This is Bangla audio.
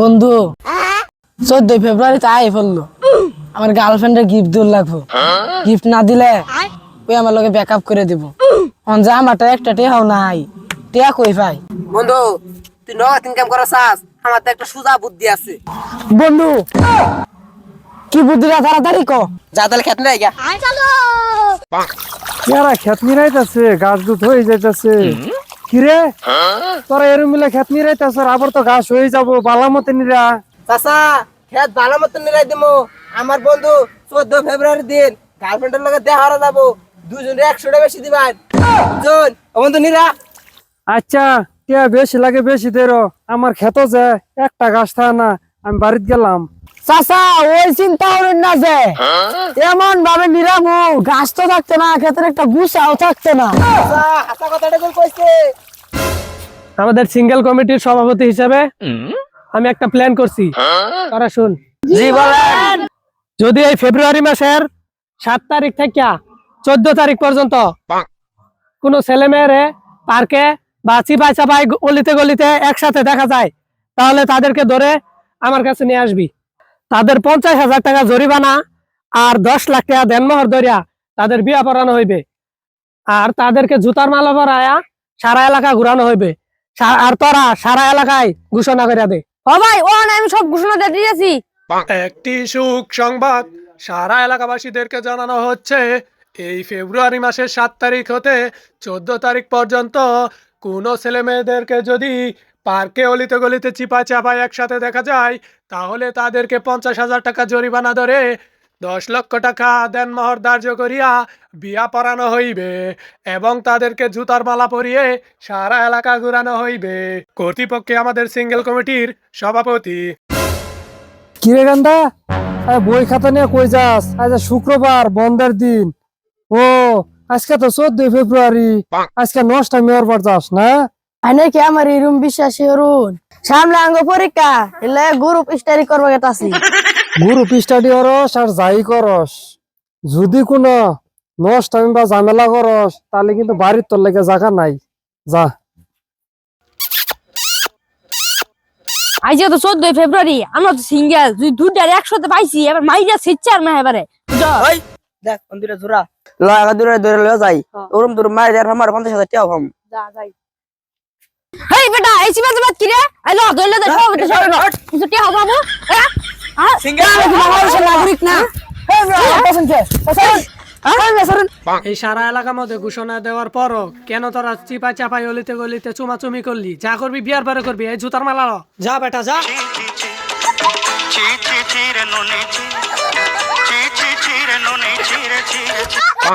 বন্ধু চোদ্দই ফেব্রুয়ারি তো আই ফেলল। আমার গার্লফ্রেন্ডের গিফট দূর লাগবো গিফট না দিলে ওই আমার লোকে ব্যাকআপ করে দিব। অন যা আমারটা একটা টেহাও নাই। টেয়া কই ভাই? বন্ধু তুই নগদ ইনকাম করা চাস আমার তো একটা সুজা বুদ্ধি আছে। বন্ধু কি বুদ্ধিটা তাড়াতাড়ি ক। যা তাহলে খেত নাই গা। ইয়ারা খেত মিরাইতেছে গাছ দুধ হয়ে যাইতেছে। কিরে? তোরা এরম মিলে খেত মিরাইতেছ আবার তো ঘাস হয়ে যাব বালা মতে নিরা। চাচা খেত ভালো মতন নিলাই দিমু। আমার বন্ধু চোদ্দ ফেব্রুয়ারি দিন গার্লফ্রেন্ডের লগে দেখা যাব। দুজনে একশো টাকা বেশি দিবেন। বুঝুন ও বন্ধু নিরা। আচ্ছা টিয়া বেশি লাগে বেশি দেরো। আমার খেত যে একটা গাছ থাকে না আমি বাড়িতে গেলাম। চাচা ওই চিন্তা করেন না যে এমন ভাবে নিরামু গাছ তো থাকতে না ক্ষেত্রে একটা গুছাও থাকতে না। আমাদের সিঙ্গেল কমিটির সভাপতি হিসেবে আমি একটা প্ল্যান করছি। তারা শুন। বলেন। যদি এই ফেব্রুয়ারি মাসের সাত তারিখ থেকে চোদ্দ তারিখ পর্যন্ত কোন ছেলে মেয়েরে পার্কে বা চিপাই চাপাই গলিতে গলিতে একসাথে দেখা যায় তাহলে তাদেরকে ধরে আমার কাছে নিয়ে আসবি। তাদের পঞ্চাশ হাজার টাকা জরিমানা আর দশ লাখ টাকা দেনমোহর ধরিয়া তাদের বিয়া পড়ানো হইবে। আর তাদেরকে জুতার মালা পরায়া সারা এলাকা ঘুরানো হইবে। আর তোরা সারা এলাকায় ঘোষণা করে দে। ও ভাই ও আমি সব ঘোষণা দিয়ে দিয়েছি। একটি সুখ সংবাদ সারা এলাকাবাসীদেরকে জানানো হচ্ছে। এই ফেব্রুয়ারি মাসের সাত তারিখ হতে চোদ্দ তারিখ পর্যন্ত কোনো ছেলে মেয়েদেরকে যদি পার্কে অলিতে গলিতে চিপা চাপায় একসাথে দেখা যায়, তাহলে তাদেরকে পঞ্চাশ হাজার টাকা জরিমানা ধরে দশ লক্ষ টাকা দেনমোহর ধার্য করিয়া বিয়া পরানো হইবে এবং তাদেরকে জুতার মালা পরিয়ে সারা এলাকা ঘুরানো হইবে। কর্তৃপক্ষে আমাদের সিঙ্গেল কমিটির সভাপতি। কিরে গান্দা? বই খাতা নিয়ে কই যাস? আজ শুক্রবার, বন্ধের দিন। ও আজকে তো চোদ্দই ফেব্রুয়ারি। আজকে নষ্ট মেয়র যাস না? আনে কি আমার এই রুম বিশ্বাসী হরুন সামনে আঙ্গ পরীক্ষা এলে গ্রুপ স্টাডি করব গেতাছি গ্রুপ স্টাডি করস আর যাই করস। যদি কোনো নষ্ট বা ঝামেলা করস তাহলে কিন্তু বাড়ির তোর লেগে জায়গা নাই। যা। আজ তো চোদ্দই ফেব্রুয়ারি আমরা তো সিঙ্গেল তুই দুটার একসাথে পাইছি এবার মাইরা সিচ্ছে আর না এবারে। দেখ বন্ধুরা জোরা লাগা দূরে দূরে লয়ে যাই ওরম আমার পঞ্চাশ হাজার টাকা কম হেই বেটা এই কি রে আইলো ধরলে দে সব তো সব কিছু বাবু হ্যাঁ নাগরিক না এই সারা এলাকার মধ্যে ঘোষণা দেওয়ার পরও কেন তোরা চিপা চাপাই অলিতে গলিতে চুমাচুমি করলি যা করবি বিয়ার পরে করবি এই জুতার মালা ল। যা বেটা যা কেন নেই ছিঁড়ে ছিঁড়ে